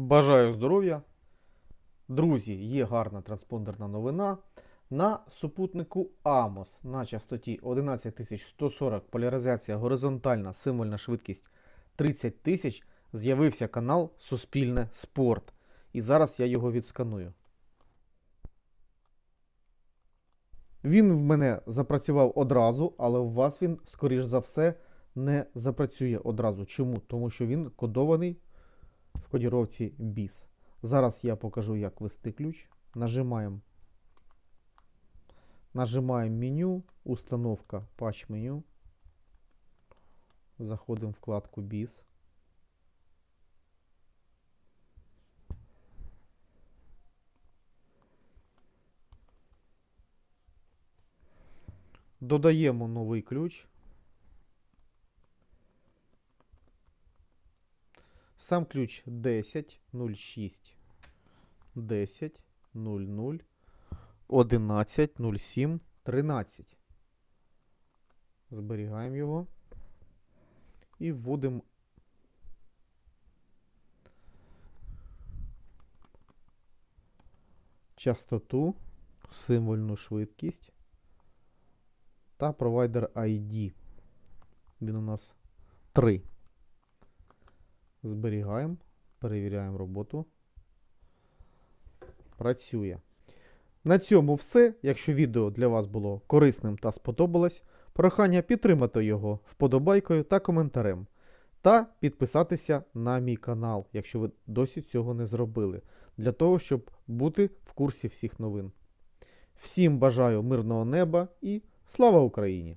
Бажаю здоров'я. Друзі, є гарна транспондерна новина. На супутнику AMOS на частоті 11140 поляризація горизонтальна символьна швидкість 30 тисяч з'явився канал Суспільне Спорт. І зараз я його відсканую. Він в мене запрацював одразу, але у вас він, скоріш за все, не запрацює одразу. Чому? Тому що він кодований в кодіровці BIS. Зараз я покажу, як ввести ключ. Нажимаємо. Нажимаємо меню, установка патч меню. Заходимо в вкладку BIS. Додаємо новий ключ. Сам ключ 10 06 10 00 11 07 13. Зберігаємо його і вводимо частоту, символьну швидкість та провайдер ID. Він у нас 3. Зберігаємо, перевіряємо роботу. Працює. На цьому все. Якщо відео для вас було корисним та сподобалось, прохання підтримати його вподобайкою та коментарем. Та підписатися на мій канал, якщо ви досі цього не зробили, для того, щоб бути в курсі всіх новин. Всім бажаю мирного неба і слава Україні!